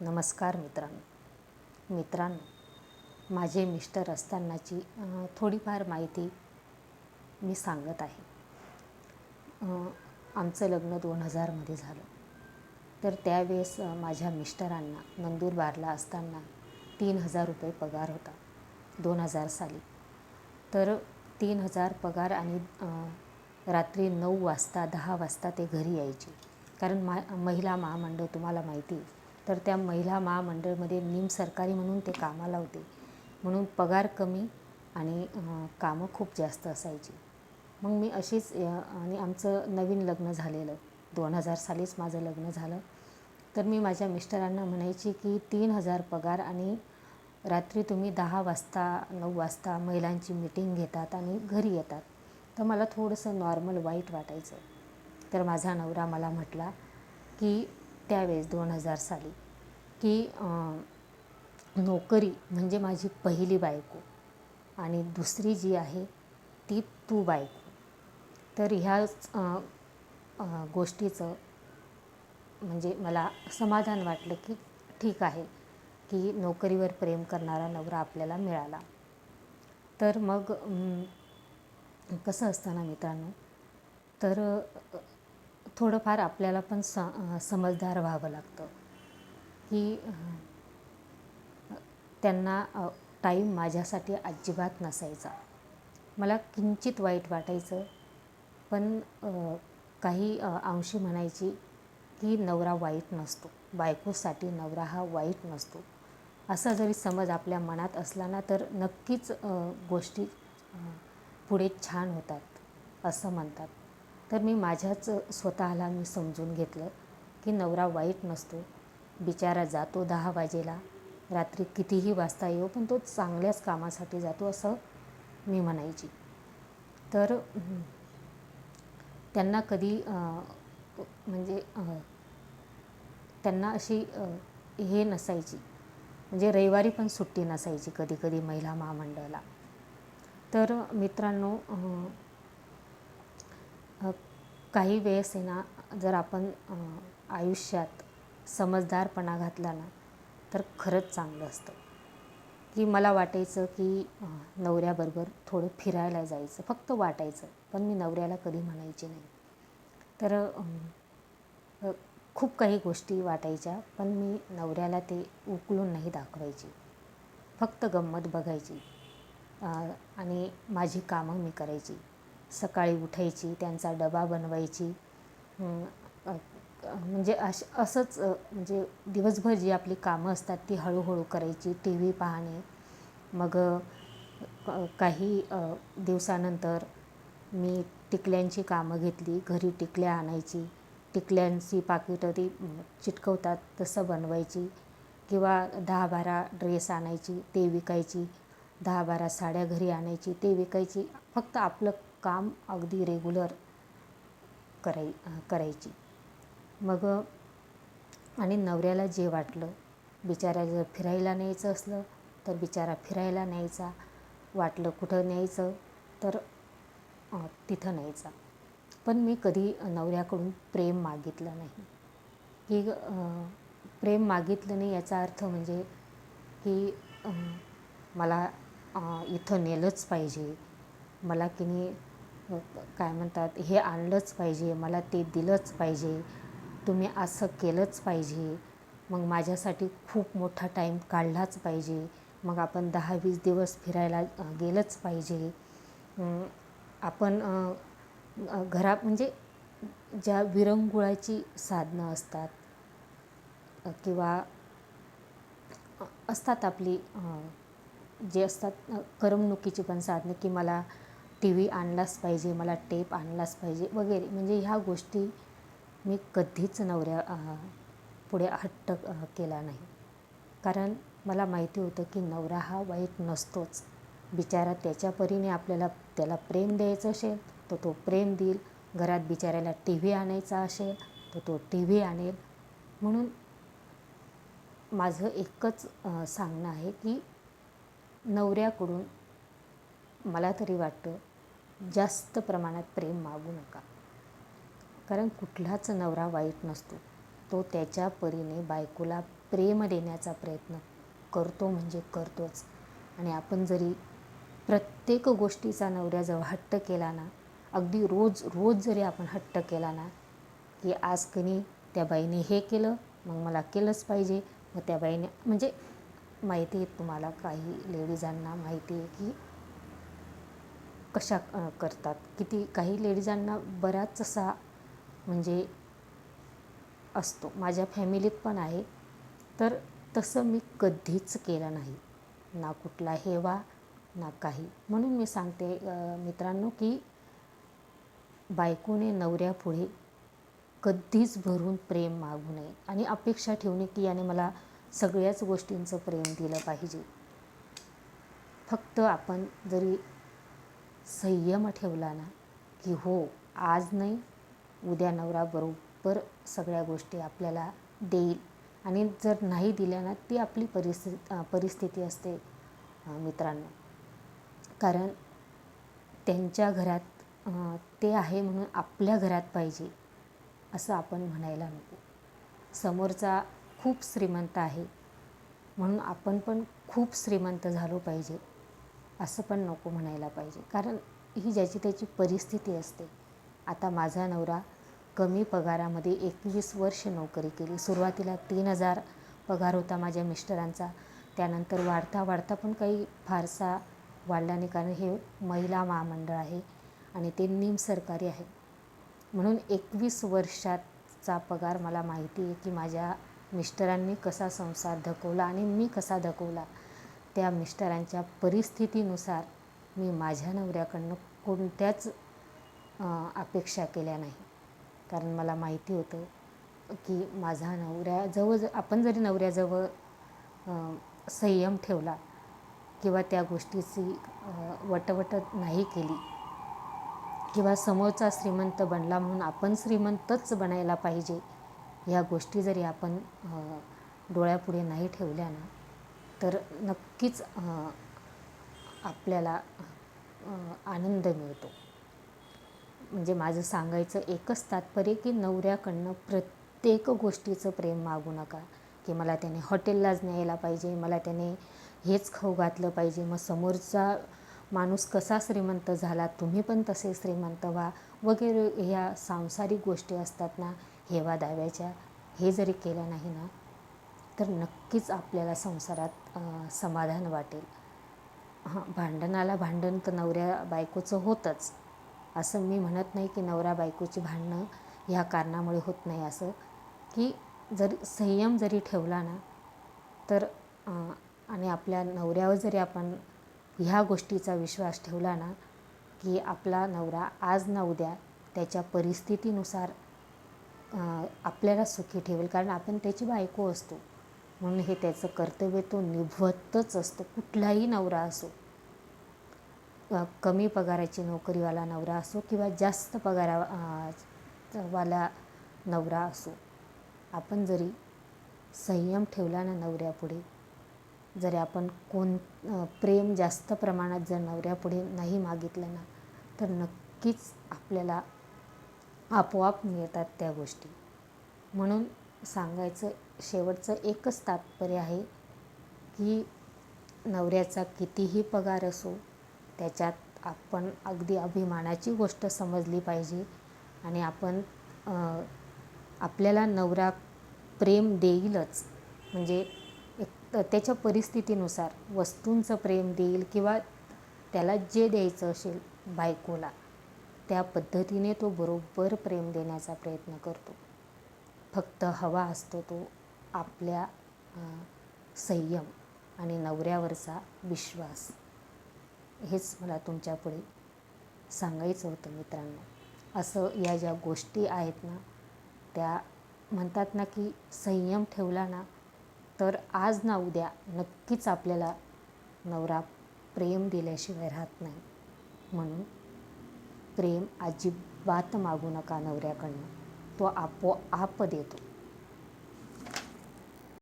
नमस्कार मित्रांनो. मित्रांनो माझे मिस्टर असतानाची थोडीफार माहिती मी सांगत आहे. आमचं लग्न दोन हजारमध्ये झालं. तर त्यावेळेस माझ्या मिस्टरांना नंदुरबारला असताना तीन हजार रुपये पगार होता दोन हजार साली. तर तीन हजार पगार आणि रात्री नऊ वाजता दहा वाजता ते घरी यायचे. कारण मा महिला महामंडळ तुम्हाला माहिती आहे तर त्या महिला महामंडळमध्ये निम सरकारी म्हणून ते कामाला होते. म्हणून पगार कमी आणि कामं खूप जास्त असायची. मग मी अशीच आणि आमचं नवीन लग्न झालेलं. दोन हजार सालीच माझं लग्न झालं. तर मी माझ्या मिस्टरांना म्हणायची की तीन हजार पगार आणि रात्री तुम्ही दहा वाजता नऊ वाजता महिलांची मीटिंग घेतात आणि घरी येतात. तर मला थोडंसं नॉर्मल वाईट वाटायचं. तर माझा नवरा मला म्हटला की त्यावेळेस दोन हजार साली की नोकरी म्हणजे माझी पहिली बायको आणि दुसरी जी आहे ती तू बायको. तर ह्याच गोष्टीचं म्हणजे मला समाधान वाटलं की ठीक आहे की नोकरीवर प्रेम करणारा नवरा आपल्याला मिळाला. तर मग कसं असतं ना मित्रांनो तर थोडंफार आपल्याला पण स समजदार व्हावं लागतं. की त्यांना टाईम माझ्यासाठी अजिबात नसायचा. मला किंचित वाईट वाटायचं पण काही अंशी म्हणायची की नवरा वाईट नसतो. बायकोसाठी नवरा हा वाईट नसतो. असा जरी समज आपल्या मनात असला ना तर नक्कीच गोष्टी पुढे छान होतात असं म्हणतात. तर मी माझ्याच स्वतःला मी समजून घेतलं की नवरा वाईट नसतो. बिचारा जातो दहा वाजेला. रात्री कितीही वाजता येऊ पण तो चांगल्याच कामासाठी जातो असं मी म्हणायची. तर त्यांना कधी म्हणजे त्यांना अशी हे नसायची. म्हणजे रविवारी पण सुट्टी नसायची कधी कधी महिला महामंडळाला. तर मित्रांनो काही वेळेस आहे ना जर आपण आयुष्यात समजदारपणा घातला ना तर खरंच चांगलं असतं. की मला वाटायचं की नवऱ्याबरोबर थोडं फिरायला जायचं फक्त वाटायचं पण मी नवऱ्याला कधी म्हणायची नाही. तर खूप काही गोष्टी वाटायच्या पण मी नवऱ्याला ते उकलून नाही दाखवायची. फक्त गंमत बघायची. आणि माझी कामं मी करायची. सकाळी उठायची त्यांचा डबा बनवायची. म्हणजे अश असंच म्हणजे दिवसभर जी आपली कामं असतात ती हळूहळू करायची टी व्ही पाहणे मग काही दिवसानंतर मी टिकल्यांची कामं घेतली घरी टिकल्या आणायची टिकल्यांची पाकिटं ती चिटकवतात तसं बनवायची किंवा दहा बारा ड्रेस आणायची ते विकायची दहा बारा साड्या घरी आणायची ते विकायची फक्त आपलं काम अगदी रेग्युलर कराय करायची. मग आणि नवऱ्याला जे वाटलं बिचाऱ्या जर फिरायला न्यायचं असलं तर बिचारा फिरायला न्यायचा. वाटलं कुठं न्यायचं तर तिथं न्यायचा. पण मी कधी नवऱ्याकडून प्रेम मागितलं नाही. की प्रेम मागितलं नाही याचा अर्थ म्हणजे की मला इथं नेलंच पाहिजे. मला की नाही काय म्हणतात हे आणलंच पाहिजे मला ते दिलंच पाहिजे. तुम्ही असं केलंच पाहिजे. मग माझ्यासाठी खूप मोठा टाईम काढलाच पाहिजे. मग आपण दहा वीस दिवस फिरायला गेलंच पाहिजे. आपण घरा घरात म्हणजे ज्या विरंगुळाची साधनं असतात किंवा असतात आपली जे असतात करमणुकीची पण साधनं की मला टी व्ही आणलाच पाहिजे मला टेप आणलाच पाहिजे वगैरे. म्हणजे ह्या गोष्टी मी कधीच नवऱ्या पुढे हट्ट केला नाही. कारण मला माहिती होतं की नवरा हा वाईट नसतोच. बिचारा त्याच्या परीने आपल्याला त्याला प्रेम द्यायचं असेल तर तो प्रेम देईल. घरात बिचाऱ्याला टी व्ही आणायचा असेल तर तो टी व्ही आणेल. म्हणून माझं एकच सांगणं आहे की नवऱ्याकडून मला तरी वाटतं जास्त प्रमाणात प्रेम मागू नका. कारण कुठलाच नवरा वाईट नसतो. तो त्याच्या परीने बायकोला प्रेम देण्याचा प्रयत्न करतो म्हणजे करतोच. आणि आपण जरी प्रत्येक गोष्टीचा नवऱ्याजवळ हट्ट केला ना अगदी रोज रोज जरी आपण हट्ट केला ना की आज कनी त्या बाईने हे केलं मग मला केलंच पाहिजे. मग त्या बाईने म्हणजे माहिती आहे तुम्हाला काही लेडीजांना माहिती आहे की कशा करतात. किती काही लेडीजांना बराच असा म्हणजे असतो. माझ्या फॅमिलीत पण आहे. तर तसं मी कधीच केलं नाही. ना कुठला हेवा ना काही. म्हणून मी सांगते मित्रांनो की बायकोने नवऱ्यापुढे कधीच भरून प्रेम मागू नये. आणि अपेक्षा ठेवणे की याने मला सगळ्याच गोष्टींचं प्रेम दिलं पाहिजे. फक्त आपण जरी संयम ठेवला ना की हो आज नाही उद्या नवरा बरोबर सगळ्या गोष्टी आपल्याला देईल. आणि जर नाही दिल्या ना ती आपली परिस्थिती परिस्थिती असते मित्रांनो. कारण त्यांच्या घरात ते आहे म्हणून आपल्या घरात पाहिजे असं आपण म्हणायला नको. समोरचा खूप श्रीमंत आहे म्हणून आपण पण खूप श्रीमंत झालो पाहिजे असं पण नको म्हणायला पाहिजे. कारण ही ज्याची त्याची परिस्थिती असते. आता माझा नवरा कमी पगारामध्ये एकवीस वर्ष नोकरी केली. सुरुवातीला तीन हजार पगार होता माझ्या मिस्टरांचा. त्यानंतर वाढता वाढता पण काही फारसा वाढला नाही कारण हे महिला महामंडळ आहे आणि ते निम सरकारी आहे. म्हणून एकवीस वर्षाचा पगार मला माहिती आहे की माझ्या मिस्टरांनी कसा संसार धकवला आणि मी कसा धकवला त्या मिस्टरांच्या परिस्थितीनुसार मी माझ्या नवऱ्याकडनं कोणत्याच अपेक्षा केल्या नाही. कारण मला माहिती होतं की माझा नवऱ्याजवळ ज- आपण जरी नवऱ्याजवळ संयम ठेवला किंवा त्या गोष्टीची वटवट नाही केली किंवा समोरचा श्रीमंत बनला म्हणून आपण श्रीमंतच बनायला पाहिजे ह्या गोष्टी जरी आपण डोळ्यापुढे नाही ठेवल्या ना तर नक्कीच आपल्याला आनंद मिळतो. म्हणजे माझं सांगायचं एकच तात्पर्य की नवऱ्याकडनं प्रत्येक गोष्टीचं प्रेम मागू नका. की मला त्याने हॉटेललाच न्यायला पाहिजे मला त्याने हेच खाऊ घातलं पाहिजे. मग समोरचा माणूस कसा श्रीमंत झाला तुम्ही पण तसे श्रीमंत व्हा. वगैरे ह्या सांसारिक गोष्टी असतात ना हेवा दाव्याच्या. हे जरी केलं नाही ना तर नक्कीच आपल्याला संसारात समाधान वाटेल. हां भांडणाला भांडण तर नवऱ्या बायकोचं होतंच. असं मी म्हणत नाही की नवरा बायकोची भांडणं ह्या कारणामुळे होत नाही असं. की जरी संयम जरी ठेवला ना तर आणि आपल्या नवऱ्यावर जरी आपण ह्या गोष्टीचा विश्वास ठेवला ना की आपला नवरा आज ना उद्या त्याच्या परिस्थितीनुसार आपल्याला सुखी ठेवेल कारण आपण त्याची बायको असतो. म्हणून हे त्याचं कर्तव्य तो निभवतच असतो. कुठलाही नवरा असो. कमी पगाराची नोकरीवाला नवरा असो किंवा जास्त पगारा वाला नवरा असो आपण जरी संयम ठेवला ना नवऱ्यापुढे जरी आपण कोण प्रेम जास्त प्रमाणात जर नवऱ्यापुढे नाही मागितलं ना तर नक्कीच आपल्याला आपोआप मिळतात त्या गोष्टी. म्हणून सांगायचं शेवटचं एकच तात्पर्य आहे की नवऱ्याचा कितीही पगार असो त्याच्यात आपण अगदी अभिमानाची गोष्ट समजली पाहिजे आणि आपण आपल्याला नवरा प्रेम देईलच. म्हणजे एक त्याच्या परिस्थितीनुसार वस्तूंचं प्रेम देईल किंवा त्याला जे द्यायचं असेल बायकोला त्या पद्धतीने तो बरोबर प्रेम देण्याचा प्रयत्न करतो. फक्त हवा असतो तो आपल्या संयम आणि नवऱ्यावरचा विश्वास. हेच मला तुमच्यापुढे सांगायचं होतं मित्रांनो. असं या ज्या गोष्टी आहेत ना त्या म्हणतात ना की संयम ठेवला ना तर आज ना उद्या नक्कीच आपल्याला नवरा प्रेम दिल्याशिवाय राहत नाही. म्हणून प्रेम अजिबात मागू नका नवऱ्याकडनं. तो आपोआप देतो.